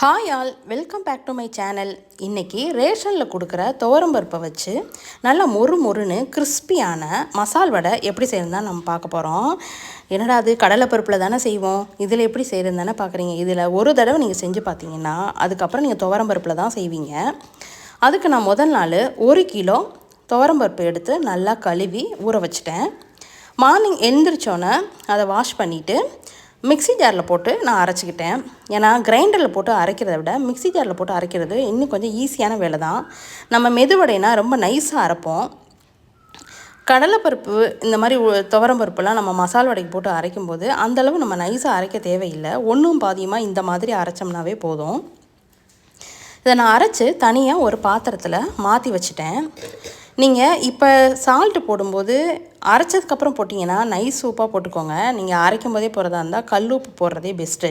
Hi all welcome back to my channel இன்றைக்கி ரேஷனில் கொடுக்குற துவரம்பருப்பை வச்சு நல்லா மொறு மொறுன்னு கிறிஸ்பியான மசால் வடை எப்படி செய்யறது தான் நம்ம பார்க்க போகிறோம் என்னடா அது கடலைப்பருப்பில் தானே செய்வோம்? இதில் எப்படி செய்கிறது தானே பார்க்குறீங்க? இதில் ஒரு தடவை நீங்கள் செஞ்சு பார்த்தீங்கன்னா அதுக்கப்புறம் நீங்கள் துவரம்பருப்பில் தான் செய்வீங்க. அதுக்கு நான் முதல் நாள் ஒரு கிலோ துவரம்பருப்பு எடுத்து நல்லா கழுவி ஊற வச்சுட்டேன். மார்னிங் எழுந்திரிச்சோன்னே அதை வாஷ் பண்ணிவிட்டு மிக்ஸி ஜாரில் போட்டு நான் அரைச்சிக்கிட்டேன். ஏன்னா கிரைண்டரில் போட்டு அரைக்கிறத விட மிக்ஸி ஜாரில் போட்டு அரைக்கிறது இன்னும் கொஞ்சம் ஈஸியான வேலை தான். நம்ம மெதுவடைனா ரொம்ப நைஸாக அரைப்போம். கடலைப்பருப்பு இந்த மாதிரி துவரம் பருப்புலாம் நம்ம மசால் வடைக்கு போட்டு அரைக்கும்போது அந்தளவு நம்ம நைஸாக அரைக்க தேவையில்லை. ஒன்றும் பாதியமாக இந்த மாதிரி அரைச்சோம்னாவே போதும். இதை நான் அரைச்சி தனியாக ஒரு பாத்திரத்தில் மாற்றி வச்சுட்டேன். நீங்கள் இப்போ சால்ட்டு போடும்போது அரைச்சதுக்கப்புறம் போட்டிங்கன்னா நைஸ் சூப்பாக போட்டுக்கோங்க. நீங்கள் அரைக்கும் போதே போகிறதா இருந்தால் கல் உப்பு போடுறதே பெஸ்ட்டு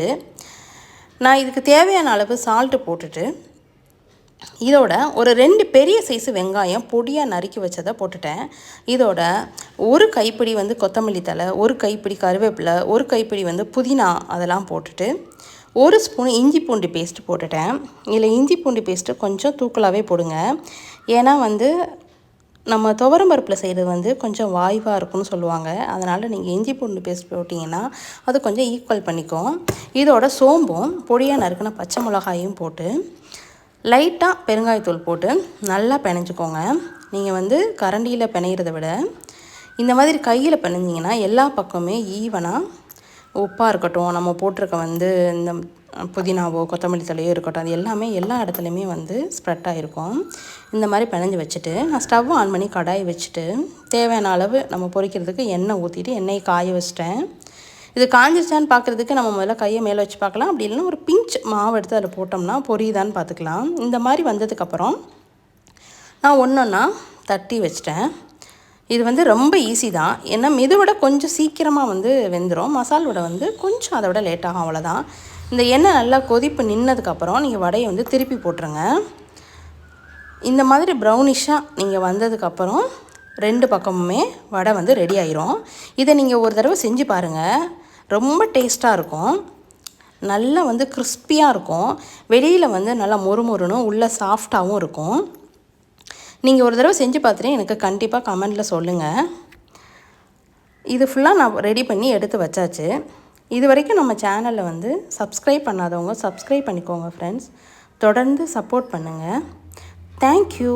நான் இதுக்கு தேவையான அளவு சால்ட்டு போட்டுட்டு இதோட ஒரு ரெண்டு பெரிய சைஸு வெங்காயம் பொடியாக நறுக்கி வச்சதை போட்டுட்டேன். இதோட ஒரு கைப்பிடி வந்து கொத்தமல்லி தழை ஒரு கைப்பிடி கருவேப்பிலை ஒரு கைப்பிடி வந்து புதினா அதெல்லாம் போட்டுட்டு ஒரு ஸ்பூன் இஞ்சி பூண்டு பேஸ்ட்டு போட்டுட்டேன். இதில் இஞ்சி பூண்டு பேஸ்ட்டு கொஞ்சம் தூக்கலாகவே போடுங்க. ஏன்னா வந்து நம்ம துவரம் பருப்பில் செய்கிறது வந்து கொஞ்சம் வாய்வாக இருக்கும்னு சொல்லுவாங்க. அதனால் நீங்கள் இஞ்சி பூண்டு பேஸ்ட் போட்டிங்கன்னா அது கொஞ்சம் ஈக்குவல் பண்ணிக்கும் இதோட சோம்பும் பொடியாக நறுக்கின பச்சை மிளகாயும் போட்டு லைட்டாக பெருங்காயத்தூள் போட்டு நல்லா பிணைஞ்சிக்கோங்க. நீங்கள் வந்து கரண்டியில் பிணையிறத விட இந்த மாதிரி கையில் பிணைஞ்சிங்கன்னா எல்லா பக்கமே ஈவனாக உப்பாக இருக்கட்டும். நம்ம போட்டிருக்க வந்து இந்த புதினாவோ கொத்தமல்லி தலையோ இருக்கட்டும் அது எல்லாமே எல்லா இடத்துலையுமே வந்து ஸ்ப்ரெட் ஆகிருக்கும் இந்த மாதிரி பிணைஞ்சு வச்சுட்டு நான் ஸ்டவ் ஆன் பண்ணி கடாய் வச்சுட்டு தேவையான அளவு நம்ம பொரிக்கிறதுக்கு எண்ணெய் ஊற்றிட்டு எண்ணெயை காய வச்சிட்டேன். இது காஞ்சிருச்சான்னு பார்க்குறதுக்கு நம்ம முதல்ல கையை மேலே வச்சு பார்க்கலாம். அப்படி இல்லைன்னா ஒரு பிஞ்ச் மாவு எடுத்து அதில் போட்டோம்னா பொரியுதான்னு பார்த்துக்கலாம் இந்த மாதிரி வந்ததுக்கப்புறம் நான் ஒன்றுன்னா தட்டி வச்சிட்டேன். இது வந்து ரொம்ப ஈஸி தான். ஏன்னா மெதுவடை கொஞ்சம் சீக்கிரமாக வந்து வெந்துடும் மசால் வடை வந்து கொஞ்சம் அதை விட லேட்டாகும் அவ்வளோதான் இந்த எண்ணெய் நல்லா கொதிப்பு நின்னதுக்கப்புறம் நீங்கள் வடையை வந்து திருப்பி போட்டுருங்க. இந்த மாதிரி ப்ரௌனிஷாக நீங்கள் வந்ததுக்கப்புறம் ரெண்டு பக்கமுமே வடை வந்து ரெடி ஆயிரும். இதை நீங்கள் ஒரு தடவை செஞ்சு பாருங்கள் ரொம்ப டேஸ்ட்டாக இருக்கும். நல்லா வந்து கிறிஸ்பியாக இருக்கும். வெளியில் வந்து நல்லா மொறுமொறுன்னு உள்ளே சாஃப்டாகவும் இருக்கும். நீங்கள் ஒரு தடவை செஞ்சு பார்த்துட்டு எனக்கு கண்டிப்பாக கமெண்ட்டில் சொல்லுங்கள் இது ஃபுல்லாக நான் ரெடி பண்ணி எடுத்து வச்சாச்சு. இது வரைக்கும் நம்ம சேனலில் வந்து சப்ஸ்கிரைப் பண்ணாதவங்க சப்ஸ்கிரைப் பண்ணிக்கோங்க ஃப்ரெண்ட்ஸ் தொடர்ந்து சப்போர்ட் பண்ணுங்கள் தேங்க்யூ